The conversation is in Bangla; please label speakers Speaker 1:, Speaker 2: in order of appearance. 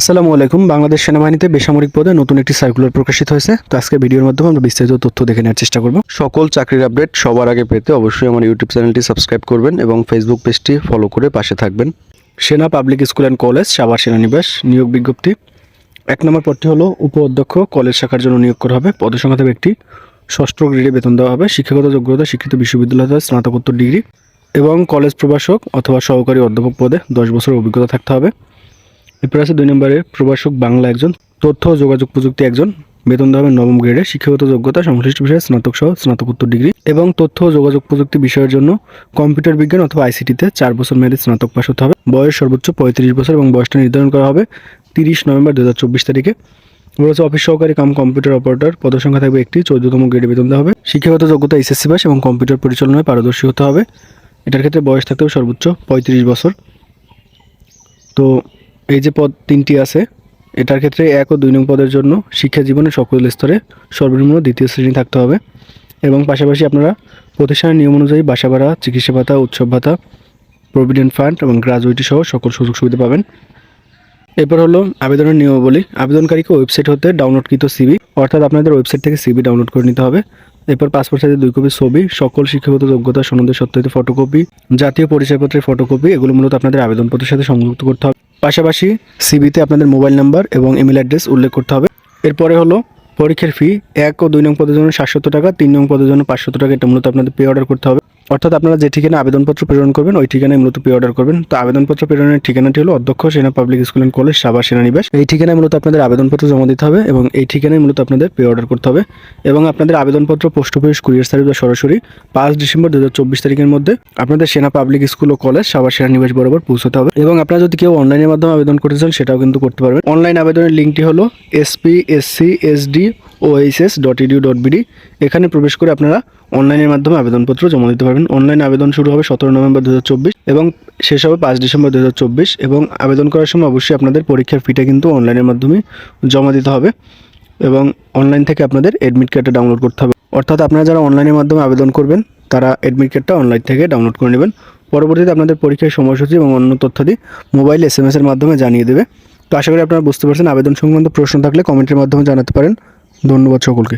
Speaker 1: আসসালামু আলাইকুম। বাংলাদেশ সেনাবাহিনীতে বেসামরিক পদে নতুন একটি সার্কুলার প্রকাশিত হয়েছে। তো আজকে ভিডিওর মাধ্যমে আমরা বিস্তারিত তথ্য দেখে নেওয়ার চেষ্টা করব। সকল চাকরির আপডেট সবার আগে পেতে অবশ্যই আমার ইউটিউব চ্যানেলটি সাবস্ক্রাইব করবেন এবং ফেসবুক পেজটি ফলো করে পাশে থাকবেন। Sena public school and college Savar সেনানিবাস নিয়োগ বিজ্ঞপ্তি। এক নম্বর পদটি হলো উপ অধ্যক্ষ কলেজ শাখার জন্য নিয়োগ করা হবে। পদসংখ্যা ব্যক্তি ষষ্ঠ গ্রেডে বেতন দেওয়া হবে। শিক্ষাগত যোগ্যতা শিক্ষিত বিশ্ববিদ্যালয় স্নাতকোত্তর ডিগ্রি এবং কলেজ প্রভাষক অথবা সহকারী অধ্যাপক পদে দশ বছরের অভিজ্ঞতা থাকতে হবে। এরপর আছে দুই নম্বরে প্রভাষক বাংলা একজন, তথ্য ও যোগাযোগ প্রযুক্তি একজন, বেতন হবে নবম গ্রেডে, শিক্ষাগত যোগ্যতা, সংশ্লিষ্ট বিষয়ে স্নাতক সহ স্নাতকোত্তর ডিগ্রি এবং তথ্য ও যোগাযোগ প্রযুক্তি বিষয়ের জন্য কম্পিউটার বিজ্ঞান অথবা আইসিটিতে চার বছর মেয়াদী স্নাতক পাশ হতে হবে। বয়স সর্বোচ্চ পঁয়ত্রিশ বছর এবং বয়সটা নির্ধারণ করা হবে তিরিশ নভেম্বর দু হাজার চব্বিশ তারিখে। হচ্ছে অফিস সহকারী কাম কম্পিউটার অপারেটর, পদসংখ্যা থাকবে একটি, চৌদ্দতম গ্রেডে বেতন দেওয়া হবে। শিক্ষাগত যোগ্যতা এসএসসি পাস এবং কম্পিউটার পরিচালনায় পারদর্শী হতে হবে। এটার ক্ষেত্রে বয়স থাকতে হবে সর্বোচ্চ পঁয়ত্রিশ বছর। তো এই যে পদ তিনটি আছে, এটার ক্ষেত্রে এক ও দুই নং পদের জন্য শিক্ষা জীবনের সকল স্তরে সর্বনিম্ন দ্বিতীয় শ্রেণি থাকতে হবে এবং পাশাপাশি আপনারা প্রতিষ্ঠানের নিয়ম অনুযায়ী বাসা ভাড়া, চিকিৎসা ভাতা, উৎসব ভাতা প্রভিডেন্ট ফান্ড এবং গ্রাজুইটি সহ সকল সুযোগ সুবিধা পাবেন। এরপর হলো আবেদনের নিয়মাবলী। আবেদনকারীকে ওয়েবসাইট হতে ডাউনলোডকৃত সিবি অর্থাৎ আপনাদের ওয়েবসাইট থেকে সিবি ডাউনলোড করে নিতে হবে। এরপর পাসপোর্ট সাইজের দুই কপি ছবি, সকল শিক্ষাগত যোগ্যতা, সনদের সত্যায়িত ফটোকপি জাতীয় পরিচয়পত্রের ফটোকপি এগুলো মূলত আপনাদের আবেদনপত্রের সাথে সংযুক্ত করতে হবে। পাশাপাশি সিবিতে আপনাদের মোবাইল নাম্বার এবং ইমেল অ্যাড্রেস উল্লেখ করতে হবে। এরপরে হলো পরীক্ষার ফি এক ও দুই নং পদের জন্য সাতশত টাকা, তিন নং পদের জন্য পাঁচশত টাকা, এটা মূলত আপনাদের পে অর্ডার করতে হবে। অর্থাৎ আপনারা যে ঠিকানা আবেদনপত্র প্রেরণ করবেন, ওই ঠিকানায় মূলত পে অর্ডার করবেন। তো আবেদনপত্র প্রেরণের ঠিকানাটি হলো অধ্যক্ষ Sena public school and college Savar সেনানিবাস। এই ঠিকানায় মূলত আপনাদের আবেদনপত্র জমা দিতে হবে এবং এই ঠিকানায় মূলত আপনাদের পে অর্ডার করতে হবে এবং আপনাদের আবেদনপত্র পোস্ট অফিস, কুরিয়ার সার্ভিস বা সরাসরি পাঁচ ডিসেম্বর দু হাজার চব্বিশ তারিখের মধ্যে আপনাদের সেনা পাবলিক স্কুল ও কলেজ, সাভার সেনানিবাস বরাবর পৌঁছতে হবে। এবং আপনারা যদি কেউ অনলাইনের মাধ্যমে আবেদন করতে চান, সেটাও কিন্তু করতে পারবেন। অনলাইন আবেদনের লিঙ্কটি হলো SP SC SD OHS dot edu dot BD এখানে প্রবেশ করে আপনারা অনলাইনের মাধ্যমে আবেদনপত্র জমা দিতে পারবেন। অনলাইন আবেদন শুরু হবে সতেরো নভেম্বর দু হাজার চব্বিশ এবং শেষ হবে পাঁচ ডিসেম্বর দু হাজার চব্বিশ এবং আবেদন করার সময় অবশ্যই আপনাদের পরীক্ষার ফিটা কিন্তু অনলাইনের মাধ্যমে জমা দিতে হবে এবং অনলাইন থেকে আপনাদের অ্যাডমিট কার্ডটা ডাউনলোড করতে হবে। অর্থাৎ আপনারা যারা অনলাইনের মাধ্যমে আবেদন করবেন, তারা অ্যাডমিট কার্ডটা অনলাইন থেকে ডাউনলোড করে নেবেন। পরবর্তীতে আপনাদের পরীক্ষার সময়সূচি এবং অন্য তথ্যাদি মোবাইল এস এর মাধ্যমে জানিয়ে দেবে। তো আশা করি আপনারা বুঝতে পারছেন। আবেদন সংক্রান্ত প্রশ্ন থাকলে কমেন্টের মাধ্যমে জানাতে পারেন। ধন্যবাদ সকলকে।